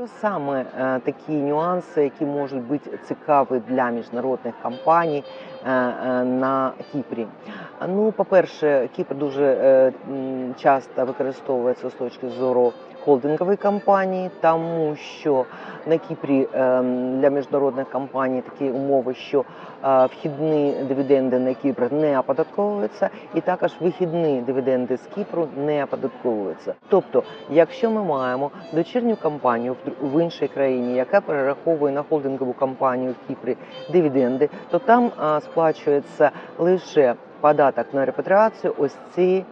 Що саме е, такі нюанси, які можуть бути цікаві для міжнародних компаній е, е, на Кіпрі? Ну, по-перше, Кіпр дуже часто використовується з точки зору холдингової компанії, тому що на Кіпрі е, для міжнародних компаній такі умови, що е, вхідні дивіденди на Кіпр не оподатковуються, і також вихідні дивіденди з Кіпру не оподатковуються. Тобто, якщо ми маємо дочірню компанію в іншій країні, яка перераховує на холдингову компанію в Кіпрі дивіденди, то там сплачується лише податок на репатріацію ось е,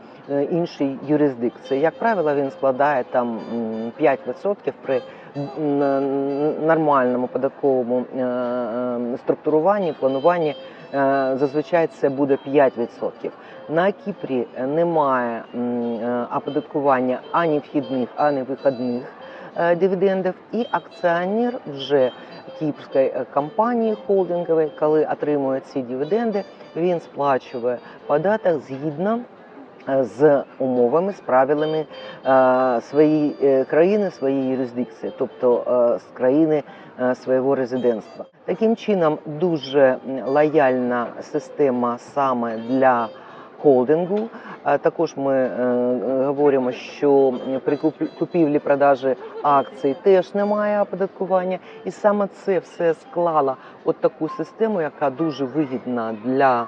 іншій юрисдикції. Як правило, він складає там м, 5% при нормальному податковому е, е, структуруванні, плануванні. е, Зазвичай це буде 5%. На Кіпрі немає е, оподаткування ані вхідних, ані виходних е, дивідендів, і акціонер вже кіпрської е, компанії холдингової, коли отримує ці дивіденди, він сплачує податок згідно е, з умовами, з правилами е, своєї е, країни, своєї юрисдикції, тобто е, з країни е, свого резидентства. Таким чином, дуже лояльна система саме для холдингу. Е, Також ми е, е, говоримо, що при куп- купівлі-продажі акцій теж немає оподаткування, і саме це все склало от таку систему, яка дуже вигідна для е,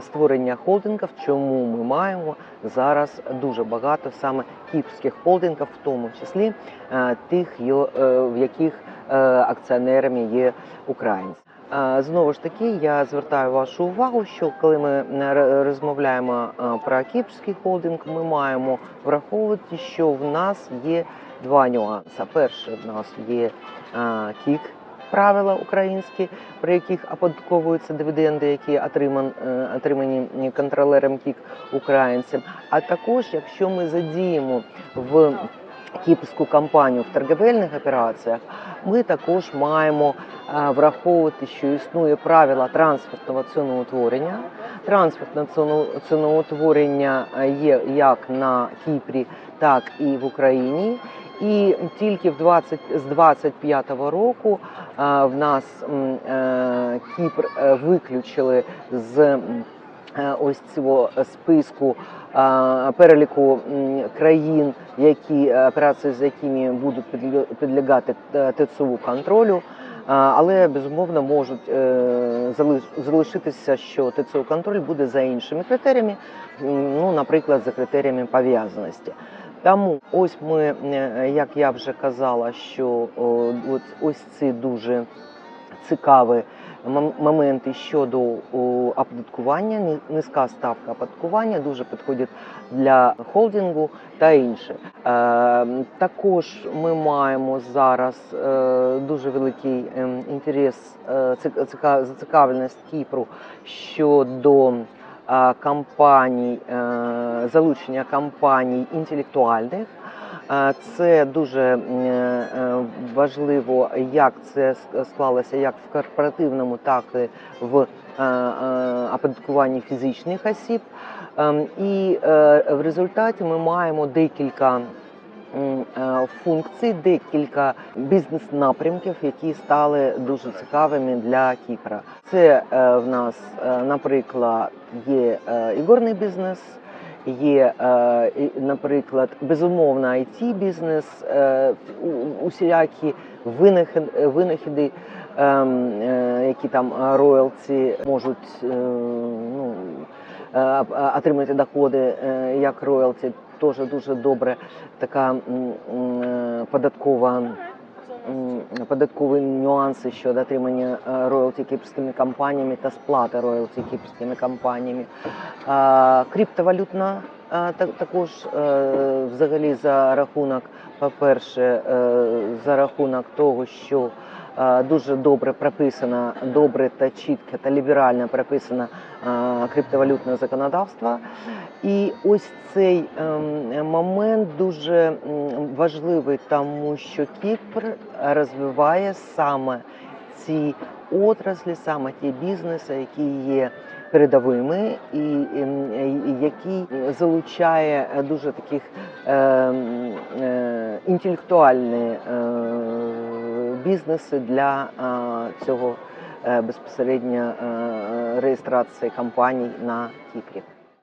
створення холдингів. Чому ми маємо зараз дуже багато саме кіпрських холдингів, в тому числі е, тих, е, в яких е, акціонерами є українці. Е, Знову ж таки, я звертаю вашу увагу, що коли ми е, розмовляємо е, про кіпрський холдинг, ми маємо враховувати, що в нас є два нюанси. Перше, в нас є е, кік. Правила українські, при яких оподатковуються дивіденди, які отриман, е, отримані контролером КІК українцям. А також, якщо ми задіємо в кіпрську компанію в торговельних операціях, ми також маємо е, враховувати, що існує правила трансфертного ціноутворення. Трансфертне ціно- ціноутворення е, є як на Кіпрі, так і в Україні. І тільки в 20, з 25-го року е, в нас е, Кіпр е, виключили з ось цього списку переліку країн, які операції з якими будуть підлягати ТЦУ контролю. Але безумовно можуть залишитися, що ТЦУ контроль буде за іншими критеріями, ну, наприклад, за критеріями пов'язаності. Тому ось ми, е, як я вже казала, що ось ці дуже цікаві мом- моменти щодо оподаткування, низька ставка оподаткування дуже підходить для холдингу та інше. Е, також ми маємо зараз е, дуже великий ем, інтерес, е, зацікавленість Кіпру щодо компаній, е, залучення компаній інтелектуальних. Це дуже е, важливо, як це склалося як в корпоративному, так і в е, оподаткуванні фізичних осіб. Ем, І в результаті ми маємо декілька функцій, декілька бізнес-напрямків, які стали дуже цікавими для Кіпра. Це е, в нас, е, наприклад, є е, ігорний бізнес. Є, е, наприклад, безумовно it бізнес, е, усілякі винахід- винахіди, ем, е, які там е, роялці можуть е, ну, е, е, отримати доходи е, як роялті. Теж дуже добре така е, податкова. Податкові нюанси щодо отримання е, роялті кіпрськими компаніями та сплати роялті кіпрськими компаніями. Криптовалютна а, також е, взагалі за рахунок, по-перше, е, за рахунок того, що е, дуже добре прописано, добре та чітко та ліберально прописано е, криптовалютне законодавство. І ось цей ем, момент дуже важливий, тому що Кіпр розвиває саме ці отраслі, саме ті бізнеси, які є передовими, і, ем, і який залучає дуже таких ем, е, інтелектуальні е, бізнеси для е, цього е, безпосередньо е, реєстрації компаній на Кіпрі.